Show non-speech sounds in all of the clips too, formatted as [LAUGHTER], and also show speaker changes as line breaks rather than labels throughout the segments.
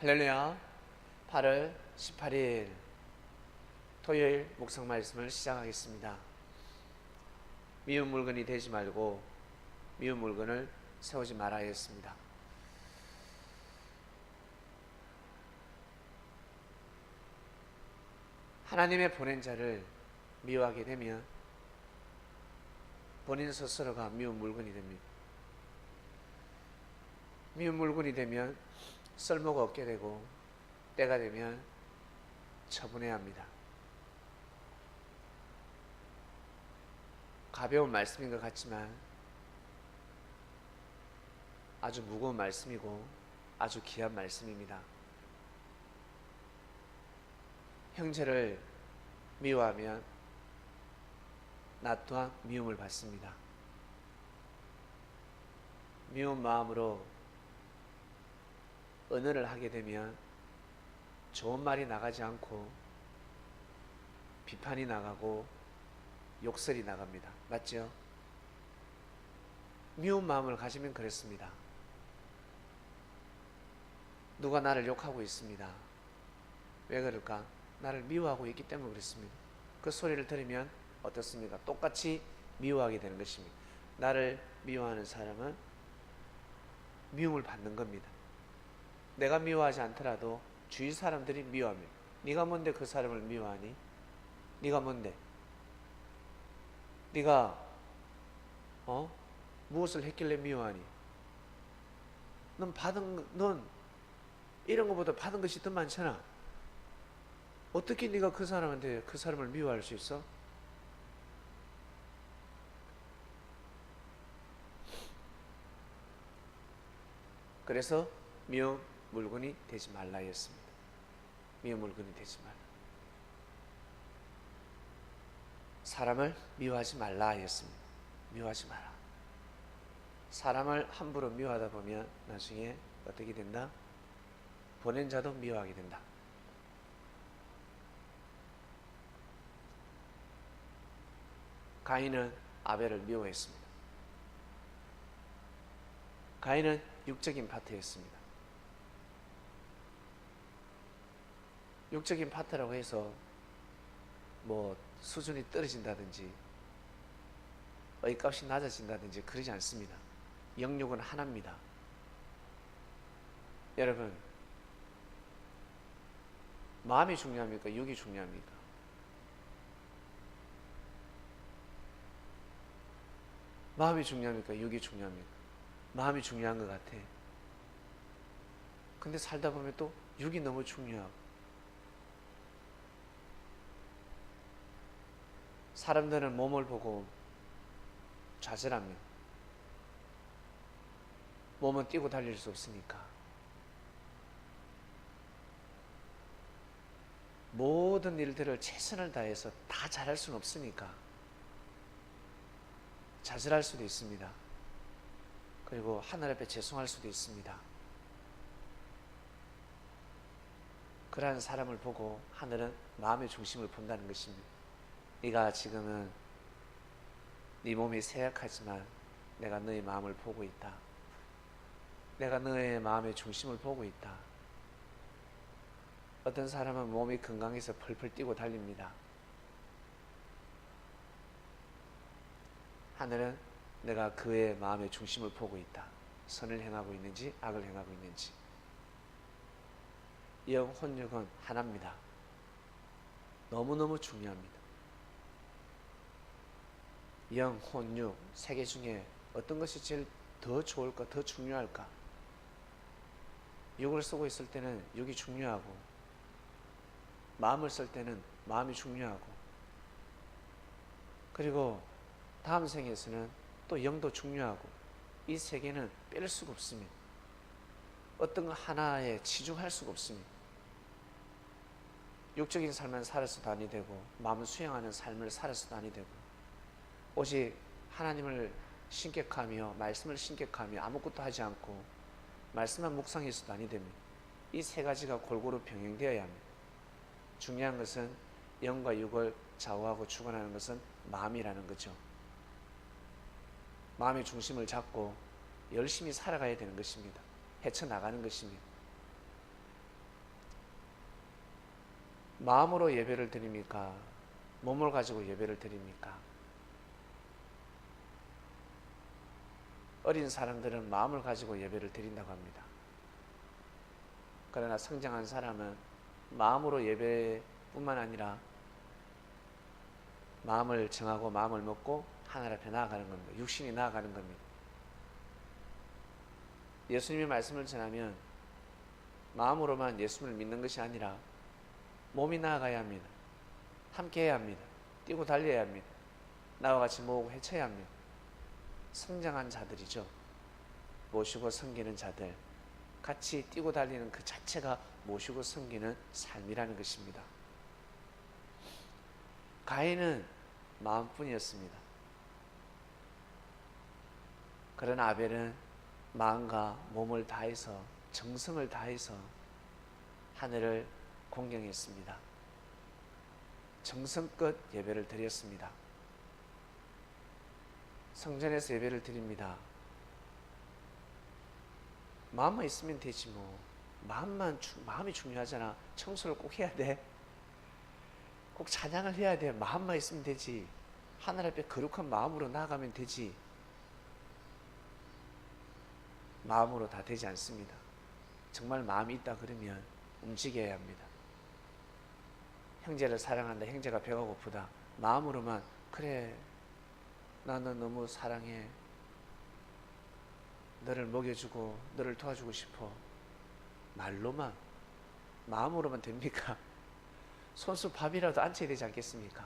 할렐루야. 8월 18일 토요일 묵상 말씀을 시작하겠습니다. 미운 물건이 되지 말고 미운 물건을 세우지 말아야 했습니다. 하나님의 보낸 자를 미워하게 되면 본인 스스로가 미운 물건이 됩니다. 미운 물건이 되면 쓸모가 없게 되고 때가 되면 처분해야 합니다. 가벼운 말씀인 것 같지만 아주 무거운 말씀이고 아주 귀한 말씀입니다. 형제를 미워하면 나 또한 미움을 받습니다. 미운 마음으로 언어를 하게 되면 좋은 말이 나가지 않고 비판이 나가고 욕설이 나갑니다. 맞죠? 미운 마음을 가지면 그렇습니다. 누가 나를 욕하고 있습니다. 왜 그럴까? 나를 미워하고 있기 때문에 그렇습니다. 그 소리를 들으면 어떻습니까? 똑같이 미워하게 되는 것입니다. 나를 미워하는 사람은 미움을 받는 겁니다. 내가 미워하지 않더라도 주위 사람들이 미워하면 네가 뭔데 그 사람을 미워하니? 네가 뭔데? 네가 어 무엇을 했길래 미워하니? 넌 받은 넌 이런 것보다 받은 것이 더 많잖아. 어떻게 네가 그 사람한테 그 사람을 미워할 수 있어? 그래서 미움 물건이 되지 말라 했습니다. 미움 물건이 되지 말라. 사람을 미워하지 말라 했습니다. 미워하지 마라. 사람을 함부로 미워하다 보면 나중에 어떻게 된다? 보낸 자도 미워하게 된다. 가인은 아벨을 미워했습니다. 가인은 육적인 파트였습니다. 육적인 파트라고 해서 뭐 수준이 떨어진다든지 의값이 낮아진다든지 그러지 않습니다. 영육은 하나입니다. 여러분 마음이 중요합니까? 육이 중요합니까? 마음이 중요합니까? 육이 중요합니까? 마음이 중요한 것 같아. 근데 살다 보면 또 육이 너무 중요하고 사람들은 몸을 보고 좌절합니다. 몸은 뛰고 달릴 수 없으니까. 모든 일들을 최선을 다해서 다 잘할 수는 없으니까. 좌절할 수도 있습니다. 그리고 하늘 앞에 죄송할 수도 있습니다. 그러한 사람을 보고 하늘은 마음의 중심을 본다는 것입니다. 네가 지금은 네 몸이 쇠약하지만 내가 너의 마음을 보고 있다. 내가 너의 마음의 중심을 보고 있다. 어떤 사람은 몸이 건강해서 펄펄 뛰고 달립니다. 하늘은 내가 그의 마음의 중심을 보고 있다. 선을 행하고 있는지 악을 행하고 있는지. 영, 혼육은 하나입니다. 너무너무 중요합니다. 영, 혼육, 세개 중에 어떤 것이 제일 더 좋을까, 더 중요할까? 육을 쓰고 있을 때는 육이 중요하고, 마음을 쓸 때는 마음이 중요하고, 그리고 다음 생에서는 또 영도 중요하고, 이 세 개는 뺄 수가 없습니다. 어떤 거 하나에 치중할 수가 없습니다. 육적인 삶을 살아서도 아니 되고, 마음을 수행하는 삶을 살아서도 아니 되고, 오직 하나님을 신격하며 말씀을 신격하며 아무것도 하지 않고 말씀만 묵상해서도 아니 됩니다. 이 세 가지가 골고루 병행되어야 합니다. 중요한 것은 영과 육을 좌우하고 주관하는 것은 마음이라는 거죠. 마음의 중심을 잡고 열심히 살아가야 되는 것입니다. 헤쳐나가는 것입니다. 마음으로 예배를 드립니까? 몸을 가지고 예배를 드립니까? 어린 사람들은 마음을 가지고 예배를 드린다고 합니다. 그러나 성장한 사람은 마음으로 예배뿐만 아니라 마음을 정하고 마음을 먹고 하늘 앞에 나아가는 겁니다. 육신이 나아가는 겁니다. 예수님의 말씀을 전하면 마음으로만 예수님을 믿는 것이 아니라 몸이 나아가야 합니다. 함께 해야 합니다. 뛰고 달려야 합니다. 나와 같이 모으고 헤쳐야 합니다. 성장한 자들이죠. 모시고 섬기는 자들. 같이 뛰고 달리는 그 자체가 모시고 섬기는 삶이라는 것입니다. 가인은 마음뿐이었습니다. 그러나 아벨은 마음과 몸을 다해서 정성을 다해서 하늘을 공경했습니다. 정성껏 예배를 드렸습니다. 성전에서 예배를 드립니다. 마음만 있으면 되지 뭐. 마음만 주- 마음이 중요하잖아. 청소를 꼭 해야 돼. 꼭 찬양을 해야 돼. 마음만 있으면 되지. 하늘 앞에 거룩한 마음으로 나아가면 되지. 마음으로 다 되지 않습니다. 정말 마음이 있다 그러면 움직여야 합니다. 형제를 사랑한다. 형제가 배가 고프다. 마음으로만 그래. 나는 너무 사랑해. 너를 먹여주고 너를 도와주고 싶어. 말로만 마음으로만 됩니까? [LAUGHS] 손수 밥이라도 앉혀야 되지 않겠습니까?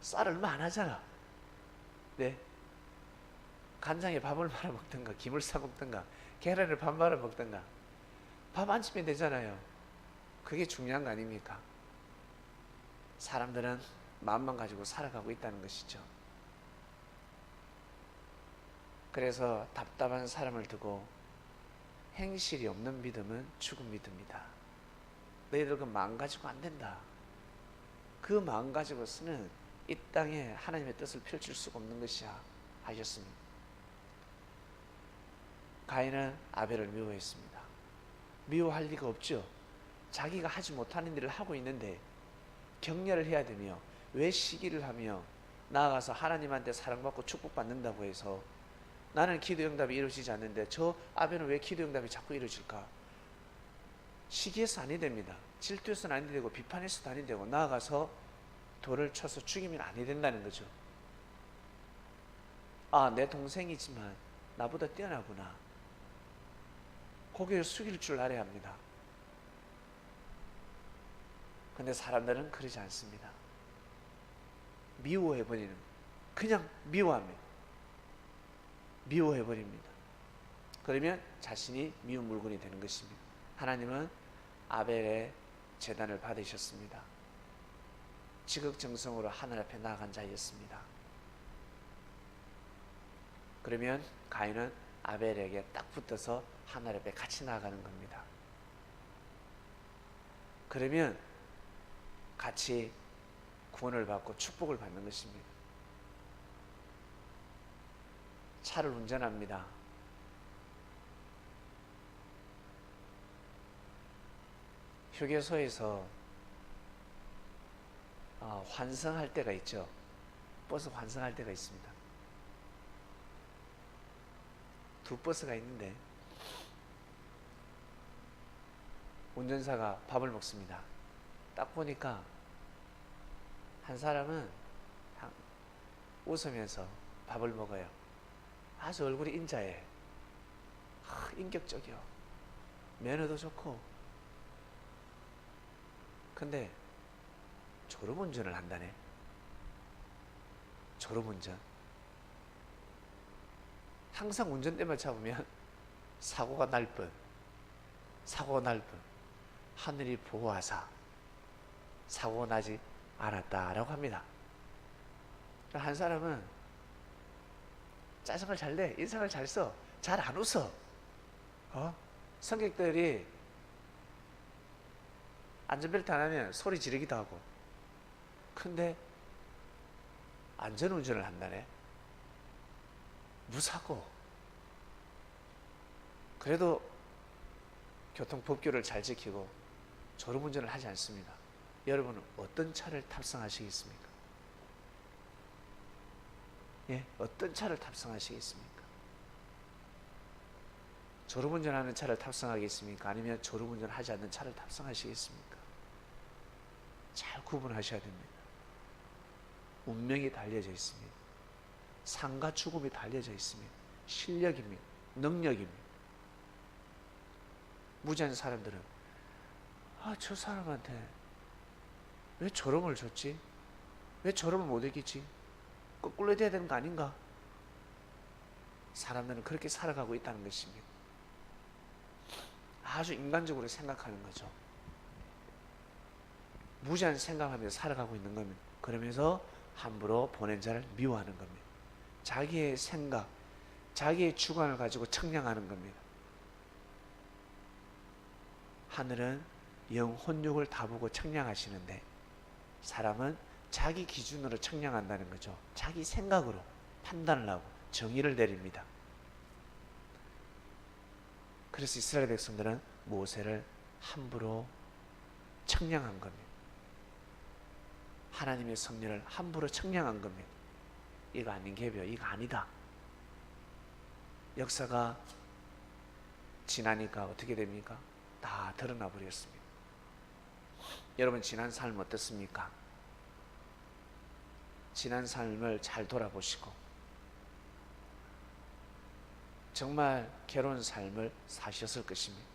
쌀 얼마 안 하잖아. 네. 간장에 밥을 말아 먹든가 김을 싸 먹든가 계란을 밥 말아 먹든가 밥 안 치면 되잖아요. 그게 중요한 거 아닙니까? 사람들은 마음만 가지고 살아가고 있다는 것이죠. 그래서 답답한 사람을 두고 행실이 없는 믿음은 죽은 믿음이다. 너희들 그 마음 가지고 안 된다. 그 마음 가지고서는 이 땅에 하나님의 뜻을 펼칠 수가 없는 것이야 하셨습니다. 가인은 아벨을 미워했습니다. 미워할 리가 없죠. 자기가 하지 못하는 일을 하고 있는데 격려를 해야 되며 왜 시기를 하며 나아가서 하나님한테 사랑받고 축복받는다고 해서 나는 기도 응답이 이루어지지 않는데 저 아벨은 왜 기도 응답이 자꾸 이루어질까? 시기해서 아니 됩니다. 질투해서는 아니 되고 비판해서도 아니 되고 나아가서 돌을 쳐서 죽이면 아니 된다는 거죠. 아, 내 동생이지만 나보다 뛰어나구나. 고개를 숙일 줄 알아야 합니다. 근데 사람들은 그러지 않습니다. 미워해 버리는, 그냥 미워합니다. 미워해버립니다. 그러면 자신이 미운 물건이 되는 것입니다. 하나님은 아벨의 재단을 받으셨습니다. 지극정성으로 하늘 앞에 나아간 자였습니다. 그러면 가인은 아벨에게 딱 붙어서 하늘 앞에 같이 나아가는 겁니다. 그러면 같이 구원을 받고 축복을 받는 것입니다. 차를 운전합니다. 휴게소에서 어, 환승할 때가 있죠. 버스 환승할 때가 있습니다. 두 버스가 있는데 운전사가 밥을 먹습니다. 딱 보니까 한 사람은 한- 웃으면서 밥을 먹어요. 아주 얼굴이 인자해. 하, 인격적이요. 매너도 좋고. 근데 졸음운전을 한다네. 졸음운전. 항상 운전대만 잡으면 [LAUGHS] 사고가 날 뻔. 사고가 날 뻔. 하늘이 보호하사 사고가 나지 않았다라고 합니다. 한 사람은 짜증을 잘 내, 인상을 잘 써, 잘 안 웃어. 어? 성격들이 안전벨트 안 하면 소리 지르기도 하고. 근데 안전운전을 한다네. 무사고. 그래도 교통법규를 잘 지키고 졸음운전을 하지 않습니다. 여러분은 어떤 차를 탑승하시겠습니까? 예, 어떤 차를 탑승하시겠습니까? 졸음운전하는 차를 탑승하겠습니까? 아니면 졸음운전하지 않는 차를 탑승하시겠습니까? 잘 구분하셔야 됩니다. 운명이 달려져 있습니다. 상과 죽음이 달려져 있습니다. 실력입니다. 능력입니다. 무지한 사람들은 아, 저 사람한테 왜 저럼을 줬지? 왜 저럼을 못 이기지? 거꾸로 해야 되는 거 아닌가? 사람들은 그렇게 살아가고 있다는 것입니다. 아주 인간적으로 생각하는 거죠. 무지한 생각하며 살아가고 있는 겁니다. 그러면서 함부로 보낸 자를 미워하는 겁니다. 자기의 생각, 자기의 주관을 가지고 청량하는 겁니다. 하늘은 영 혼육을 다 보고 청량하시는데 사람은 자기 기준으로 청량한다는 거죠. 자기 생각으로 판단을 하고 정의를 내립니다. 그래서 이스라엘 백성들은 모세를 함부로 청량한 겁니다. 하나님의 섭리를 함부로 청량한 겁니다. 이거 아닌 개벼, 이거 아니다. 역사가 지나니까 어떻게 됩니까? 다 드러나 버렸습니다. 여러분 지난 삶 어떻습니까? 지난 삶을 잘 돌아보시고 정말 괴로운 삶을 사셨을 것입니다.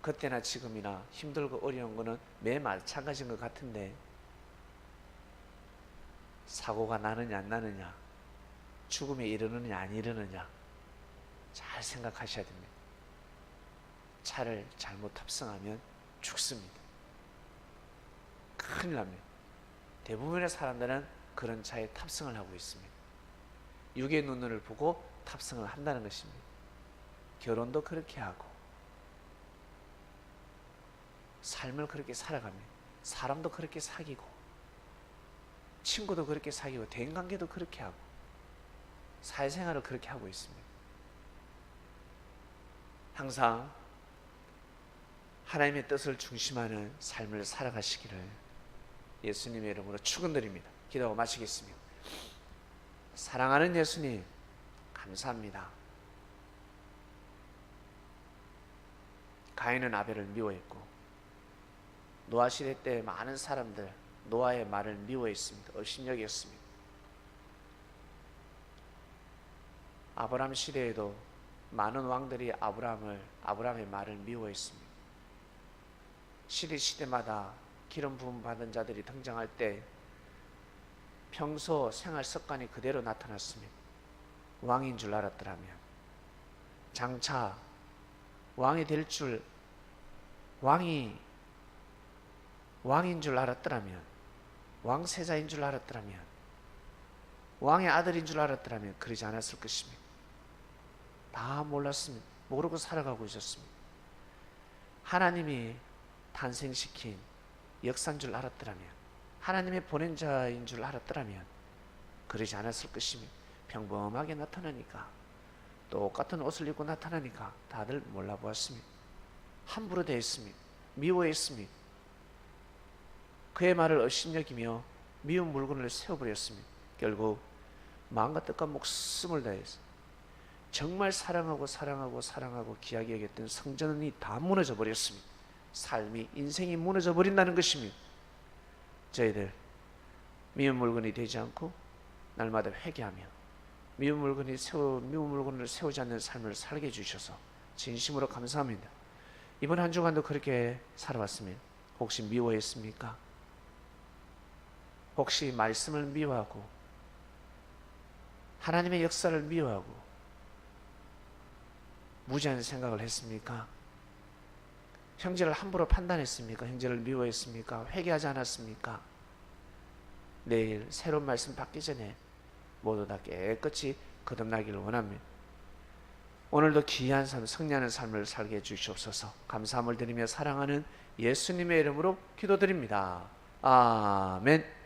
그때나 지금이나 힘들고 어려운 거는 매 마찬가지인 것 같은데 사고가 나느냐 안 나느냐 죽음에 이르느냐 안 이르느냐 잘 생각하셔야 됩니다. 차를 잘못 탑승하면 죽습니다. 큰일 납니다. 대부분의 사람들은 그런 차에 탑승을 하고 있습니다. 육의 눈을 보고 탑승을 한다는 것입니다. 결혼도 그렇게 하고 삶을 그렇게 살아갑니다. 사람도 그렇게 사귀고 친구도 그렇게 사귀고 대인관계도 그렇게 하고 사회생활을 그렇게 하고 있습니다. 항상 하나님의 뜻을 중심하는 삶을 살아가시기를 예수님의 이름으로 축원드립니다. 기도하고 마치겠습니다. 사랑하는 예수님 감사합니다. 가인은 아벨을 미워했고 노아 시대 때 많은 사람들 노아의 말을 미워했습니다. 업신여겼습니다. 아브라함 시대에도 많은 왕들이 아브라함을 아브라함의 말을 미워했습니다. 시대 시대마다 기름 부음 받은 자들이 등장할 때 평소 생활 습관이 그대로 나타났습니다. 왕인 줄 알았더라면 장차 왕이 될 줄 왕이 왕인 줄 알았더라면 왕세자인 줄 알았더라면 왕의 아들인 줄 알았더라면 그러지 않았을 것입니다. 다 몰랐습니다. 모르고 살아가고 있었습니다. 하나님이 탄생시킨 역사인 줄 알았더라면 하나님의 보낸 자인 줄 알았더라면 그러지 않았을 것입니다. 평범하게 나타나니까 똑같은 옷을 입고 나타나니까 다들 몰라보았습니다. 함부로 대했습니다. 미워했습니다. 그의 말을 업신여기며 미운 물건을 세워버렸습니다. 결국 마음과 뜻과 목숨을 다해서 정말 사랑하고 사랑하고 사랑하고 귀하게 여겼던 성전이 다 무너져 버렸습니다. 삶이 인생이 무너져 버린다는 것입니다. 저희들 미운 물건이 되지 않고 날마다 회개하며 미운 물건이 세워 미운 물건을 세우지 않는 삶을 살게 해 주셔서 진심으로 감사합니다. 이번 한 주간도 그렇게 살아왔으면 혹시 미워했습니까? 혹시 말씀을 미워하고 하나님의 역사를 미워하고 무지한 생각을 했습니까? 형제를 함부로 판단했습니까? 형제를 미워했습니까? 회개하지 않았습니까? 내일 새로운 말씀 받기 전에 모두 다 깨끗이 거듭나기를 원합니다. 오늘도 귀한 삶, 승리하는 삶을 살게 해주시옵소서 감사함을 드리며 사랑하는 예수님의 이름으로 기도드립니다. 아멘.